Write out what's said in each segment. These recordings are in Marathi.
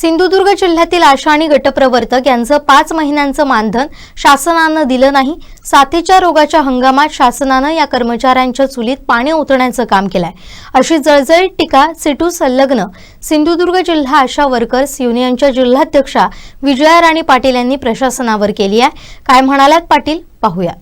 सिंधुदुर्ग जिल्ह्यातील आशा आणि गटप्रवर्तक यांचं पाच महिन्यांचं मानधन शासनानं दिलं नाही. साथीच्या रोगाच्या हंगामात शासनानं या कर्मचाऱ्यांच्या चुलीत पाणी ओतण्याचं काम केलंय. अशी जळजळीत टीका सिटू संलग्न सिंधुदुर्ग जिल्हा आशा वर्कर्स युनियनच्या जिल्हाध्यक्षा विजया राणी पाटील यांनी प्रशासनावर केली आहे. काय म्हणाल्यात पाटील? पाहूया.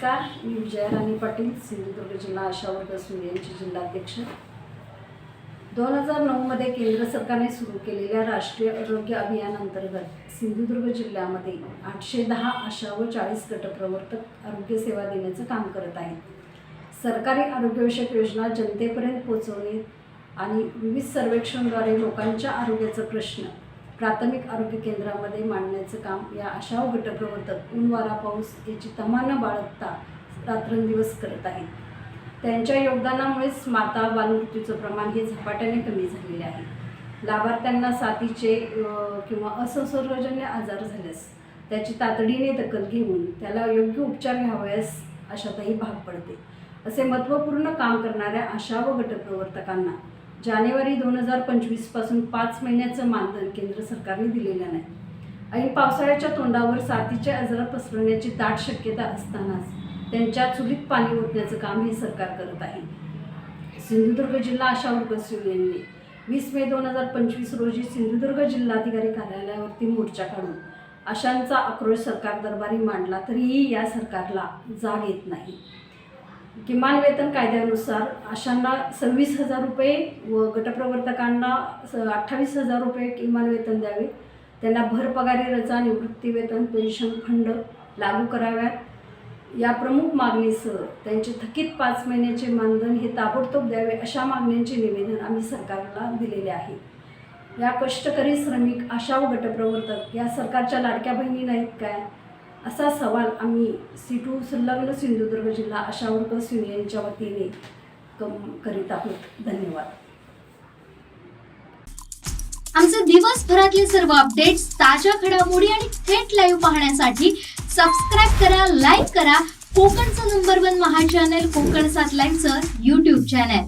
नमस्कार मी विजया पाटील सिंधुदुर्ग जिल्हा आशा वर्ग सूर्यांची जिल्हाध्यक्ष. दोन हजार नऊमध्ये केंद्र सरकारने सुरू केलेल्या राष्ट्रीय आरोग्य अभियानांतर्गत सिंधुदुर्ग जिल्ह्यामध्ये आठशे दहा आशा व चाळीस गटप्रवर्तक आरोग्य सेवा देण्याचं काम करत आहेत. सरकारी आरोग्यविषयक योजना जनतेपर्यंत पोहोचवणे आणि विविध सर्वेक्षणद्वारे लोकांच्या आरोग्याचा प्रश्न प्राथमिक आरोग्य केंद्रामध्ये मांडण्याचं काम या अशा व गटप्रवर्तक ऊन वारा पाऊस याची तमानं बाळगता रात्रंदिवस करत आहेत. त्यांच्या योगदानामुळेच माता बालमृत्यूचं प्रमाण हे झपाट्याने कमी झालेले आहे. लाभार्थ्यांना साथीचे किंवा असंसर्गजन्य आजार झाल्यास त्याची तातडीने दखल घेऊन त्याला योग्य उपचार घ्यावयास अशातही भाग पडते. असे महत्त्वपूर्ण काम करणाऱ्या आशा व गटप्रवर्तकांना जानेवारी दोन हजार पंचवीसपासून पाच महिन्याचं मानधन केंद्र सरकारने दिलेलं नाही. ऐन पावसाळ्याच्या तोंडावर साथीचे आजार पसरवण्याची दाट शक्यता असतानाच त्यांच्या चुलीत पाणी ओतण्याचं काम हे सरकार करत आहे. सिंधुदुर्ग जिल्हा आशा वर्कर्स यांनी वीस मे दोन हजार पंचवीस रोजी सिंधुदुर्ग जिल्हाधिकारी कार्यालयावरती मोर्चा काढून अशांचा आक्रोश सरकार दरबारी मांडला तरीही या सरकारला जाग येत नाही. किमान वेतन कायद्यानुसार अशांना सव्वीस हजार रुपये व गटप्रवर्तकांना स अठ्ठावीस हजार रुपये किमान वेतन द्यावे. त्यांना भरपगारी रजा निवृत्ती वेतन पेन्शन फंड लागू कराव्यात. या प्रमुख मागणीसह त्यांचे थकीत पाच महिन्याचे मानधन हे ताबडतोब द्यावे अशा मागण्यांचे निवेदन आम्ही सरकारला दिलेले आहे. या कष्टकरी श्रमिक आशा व गटप्रवर्तक या सरकारच्या लाडक्या बहिणी नाहीत काय? असा सवाल आम्ही सीटू संलग्न सिंधुदुर्ग जिल्हा आशा वर्कर्स युनियनच्या वतीने कम करीत आहोत. धन्यवाद. आमचे दिवसभरातले सर्व अपडेट्स ताज्या घडामोडी आणि थेट लाईव्ह पाहण्यासाठी सबस्क्राईब करा लाईक करा. कोकणचं नंबर वन महा चॅनल कोकण सात लाईनचं युट्यूब चॅनल